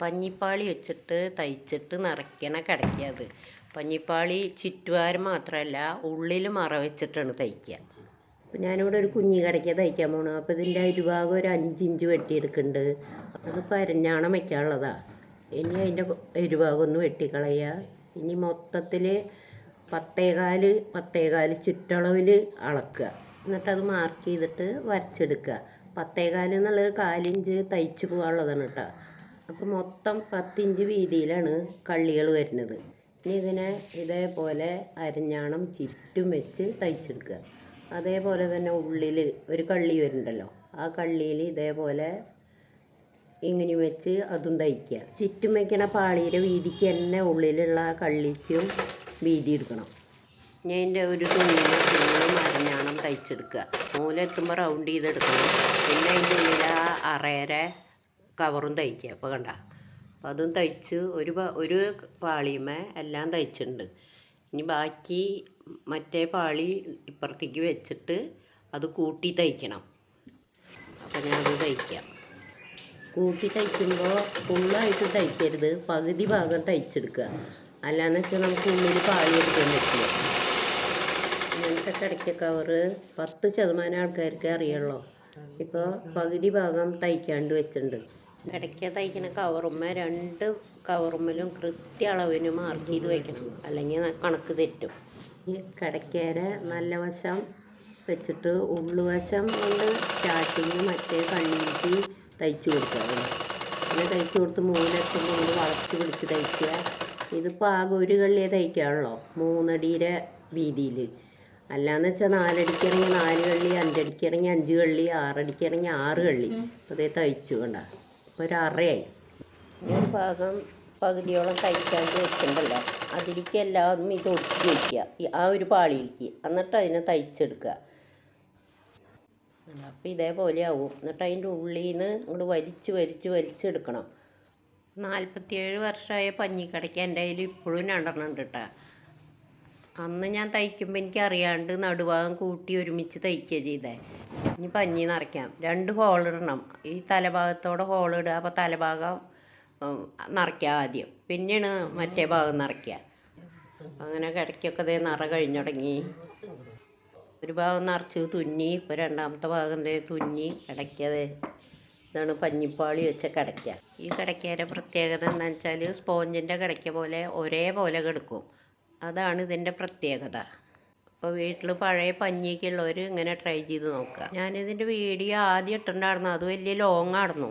പഞ്ഞിപ്പാളി വെച്ചിട്ട് തയ്ച്ചിട്ട് നിറയ്ക്കണ കിടക്കത് പഞ്ഞിപ്പാളി ചുറ്റുവാരം മാത്രമല്ല ഉള്ളിൽ മറ വെച്ചിട്ടാണ് തയ്ക്കുക അപ്പം ഞാനിവിടെ ഒരു കുഞ്ഞി കിടക്കുക തയ്ക്കാൻ പോകണം അപ്പോൾ ഇതിന്റെ അരുഭാഗം ഒരു അഞ്ചിഞ്ച് വെട്ടിയെടുക്കുന്നുണ്ട്. അത് പരഞ്ഞാണം വയ്ക്കാനുള്ളതാണ് ഇനി അതിന്റെ ഇരുഭാഗം ഒന്ന് വെട്ടിക്കളയുക. ഇനി മൊത്തത്തിൽ പത്തേകാൽ പത്തേകാൽ ചുറ്റളവിൽ അളക്കുക. എന്നിട്ടത് മാർക്ക് ചെയ്തിട്ട് വരച്ചെടുക്കുക. പത്തേകാൽ എന്നുള്ളത് കാലിഞ്ച് തയ്ച്ച് പോകാനുള്ളതാണ് കേട്ടോ. അപ്പോൾ മൊത്തം പത്തിഞ്ച് വീതിയിലാണ് കള്ളികൾ വരുന്നത്. ഇനി ഇതിനെ ഇതേപോലെ അരഞ്ഞാണം ചുറ്റും വെച്ച് തയ്ച്ചെടുക്കുക. അതേപോലെ തന്നെ ഉള്ളിൽ ഒരു കള്ളി വരുന്നുണ്ടല്ലോ ആ കള്ളിയിൽ ഇതേപോലെ ഇങ്ങനെ വെച്ച് അതും തയ്ക്കുക. ചുറ്റും വയ്ക്കണ പാളിയുടെ വീതിക്ക് തന്നെ ഉള്ളിലുള്ള കള്ളിക്കും വീതി എടുക്കണം. ഞാൻ എന്റെ ഒരു തുണിയിൽ അരഞ്ഞാണം തയ്ച്ചെടുക്കുക. മൂലെത്തുമ്പോൾ റൗണ്ട് ചെയ്തെടുക്കണം. പിന്നെ അതിന്റെ ഉള്ളിൽ ആ അറേരെ കവറും തയ്ക്കുക. അപ്പോൾ കണ്ട? അപ്പോൾ അതും തയ്ച്ച് ഒരു ഒരു പാളിയുമേ എല്ലാം തയ്ച്ചിട്ടുണ്ട്. ഇനി ബാക്കി മറ്റേ പാളി ഇപ്പുറത്തേക്ക് വെച്ചിട്ട് അത് കൂട്ടി തയ്ക്കണം. അപ്പോൾ ഞാനത് തയ്ക്കാം. കൂട്ടി തയ്ക്കുമ്പോൾ ഫുള്ളായിട്ട് തയ്ക്കരുത്. പകുതി ഭാഗം തയ്ച്ചെടുക്കുക. അല്ലാന്ന് വെച്ചാൽ നമുക്ക് ഉള്ളിൽ പാളി എടുക്കാൻ പറ്റില്ല. ഇങ്ങനത്തെ കിടക്ക കവറ് പത്ത് ശതമാനം ആൾക്കാർക്ക് അറിയുള്ളൂ. ഇപ്പോൾ പകുതി ഭാഗം തയ്ക്കാണ്ട് വെച്ചിട്ടുണ്ട്. കിടക്ക തയ്ക്കുന്ന കവറുമ്മ രണ്ട് കവറുമ്മലും കൃത്യ അളവിന് മാർക്ക് ചെയ്ത് വയ്ക്കണം അല്ലെങ്കിൽ കണക്ക് തെറ്റും. ഈ കിടക്കേരെ നല്ല വശം വെച്ചിട്ട് ഉള്ളുവശം കൊണ്ട് സ്റ്റാർട്ടിങ് മറ്റേ കണ്ണിലേക്ക് തയ്ച്ച് കൊടുക്കുക. പിന്നെ തയ്ച്ച് കൊടുത്ത് മൂന്നെത്തുമ്പോൾ കൊണ്ട് വളച്ച് പിടിച്ച് തയ്ക്കുക. ഇതിപ്പോൾ ആകെ ഒരു കള്ളിയെ തയ്ക്കാണല്ലോ മൂന്നടിയുടെ വീതിയിൽ അല്ലാന്ന് വെച്ചാൽ നാലടിക്കാണെങ്കിൽ നാല് കള്ളി അഞ്ചടിക്കാണെങ്കിൽ അഞ്ച് കള്ളി ആറടിക്കാണെങ്കിൽ ആറ് കള്ളി. അതേ തയ്ച്ചു കണ്ട. ഒരു അറയായി. ഈ ഒരു പകുതിയോളം തയ്ക്കാണ്ട് വെച്ചിട്ടുണ്ടല്ലോ അതിലേക്ക് എല്ലാം ഇത് ഒട്ടി വയ്ക്കുക ആ ഒരു പാളിയിലേക്ക്. എന്നിട്ട് അതിനെ തയ്ച്ചെടുക്കുക അപ്പോൾ ഇതേപോലെ ആവും. എന്നിട്ട് അതിന്റെ ഉള്ളിൽ നിന്ന് ഇങ്ങോട്ട് വലിച്ച് വലിച്ച് വലിച്ചെടുക്കണം. നാൽപ്പത്തിയേഴ് വർഷമായ പഞ്ഞിക്കടയ്ക്ക് എന്റെ കയ്യിൽ ഇപ്പോഴും രണ്ടെണ്ണം ഉണ്ട് കേട്ടോ അന്ന് ഞാൻ തയ്ക്കുമ്പോൾ എനിക്ക് അറിയാണ്ട് നടുഭാഗം കൂട്ടി ഒരുമിച്ച് തയ്ക്കുക ചെയ്തേ. ഇനി പഞ്ഞി നിറയ്ക്കാം. രണ്ട് ഹോൾ ഇടണം. ഈ തലഭാഗത്തോടെ ഹോൾ ഇടുക. അപ്പോൾ തലഭാഗം നിറയ്ക്കുക ആദ്യം. പിന്നെയാണ് മറ്റേ ഭാഗം നിറയ്ക്കുക. അങ്ങനെ കിടക്കൊക്കെ ദേ നിറ കഴിഞ്ഞു തുടങ്ങി. ഒരു ഭാഗം നിറച്ച് തുന്നി ഇപ്പോൾ രണ്ടാമത്തെ ഭാഗം ദേ തുന്നി കിടക്കത് ഇതാണ് പഞ്ഞിപ്പാളി വെച്ച കിടക്ക. ഈ കിടക്കേന്റെ പ്രത്യേകത എന്താണെന്ന് വെച്ചാൽ സ്പോഞ്ചിന്റെ കിടക്ക പോലെ ഒരേപോലെ കിടക്കും. അതാണ് ഇതിന്റെ പ്രത്യേകത. അപ്പോൾ വീട്ടിൽ പഴയ പഞ്ഞിയൊക്കെ ഉള്ളവർ ഇങ്ങനെ ട്രൈ ചെയ്ത് നോക്കുക. ഞാനിതിന്റെ വീഡിയോ ആദ്യം ഇട്ടിട്ടുണ്ടായിരുന്നു. അത് വലിയ ലോങ് ആയിരുന്നു.